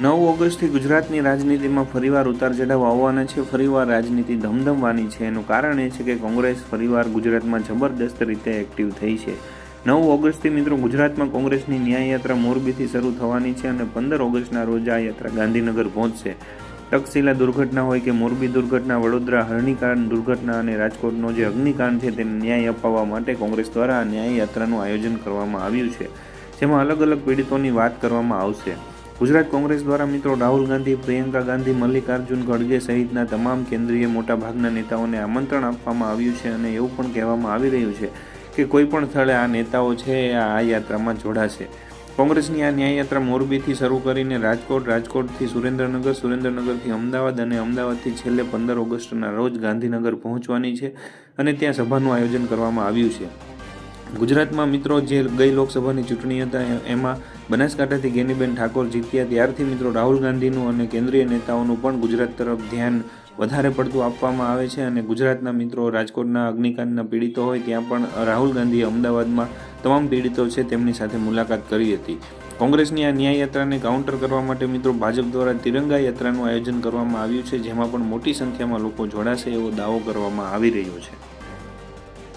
નવ ઓગસ્ટથી ગુજરાતની રાજનીતિમાં ફરીવાર ઉતાર ચઢાવ આવવાના છે. ફરીવાર રાજનીતિ ધમધમવાની છે. એનું કારણ એ છે કે કોંગ્રેસ ફરીવાર ગુજરાતમાં જબરદસ્ત રીતે એક્ટિવ થઈ છે. નવ ઓગસ્ટથી મિત્રો ગુજરાતમાં કોંગ્રેસની ન્યાયયાત્રા મોરબીથી શરૂ થવાની છે અને પંદર ઓગસ્ટના રોજ આ યાત્રા ગાંધીનગર પહોંચશે. તક્ષશિલા દુર્ઘટના હોય કે મોરબી દુર્ઘટના, વડોદરા હરણીકાંડ દુર્ઘટના અને રાજકોટનો જે અગ્નિકાંડ છે તેને ન્યાય અપાવવા માટે કોંગ્રેસ દ્વારા આ ન્યાય યાત્રાનું આયોજન કરવામાં આવ્યું છે. જેમાં અલગ અલગ પીડિતોની વાત કરવામાં આવશે. ગુજરાત કોંગ્રેસ દ્વારા મિત્રો રાહુલ ગાંધી, પ્રિયંકા ગાંધી, મલ્લિકાર્જુન ખડગે સહિતના તમામ કેન્દ્રીય મોટાભાગના નેતાઓને આમંત્રણ આપવામાં આવ્યું છે અને એવું પણ કહેવામાં આવી રહ્યું છે કે કોઈ પણ સ્થળે આ નેતાઓ છે આ યાત્રામાં જોડાશે. કોંગ્રેસની આ ન્યાયયાત્રા મોરબીથી શરૂ કરીને રાજકોટ, રાજકોટથી સુરેન્દ્રનગર, સુરેન્દ્રનગરથી અમદાવાદ અને અમદાવાદથી છેલ્લે પંદર ઓગસ્ટના રોજ ગાંધીનગર પહોંચવાની છે અને ત્યાં સભાનું આયોજન કરવામાં આવ્યું છે. ગુજરાતમાં મિત્રો જે ગઈ લોકસભાની ચૂંટણી હતા એમાં બનાસકાંઠાથી ગેનીબેન ઠાકોર જીત્યા, ત્યારથી મિત્રો રાહુલ ગાંધીનું અને કેન્દ્રીય નેતાઓનું પણ ગુજરાત તરફ ધ્યાન વધારે પડતું આપવામાં આવે છે અને ગુજરાતના મિત્રો રાજકોટના અગ્નિકાંડના પીડિતો હોય, ત્યાં પણ રાહુલ ગાંધીએ અમદાવાદમાં તમામ પીડિતો છે તેમની સાથે મુલાકાત કરી હતી. કોંગ્રેસની આ ન્યાય યાત્રાને કાઉન્ટર કરવા માટે મિત્રો ભાજપ દ્વારા તિરંગા યાત્રાનું આયોજન કરવામાં આવ્યું છે, જેમાં પણ મોટી સંખ્યામાં લોકો જોડાશે એવો દાવો કરવામાં આવી રહ્યો છે.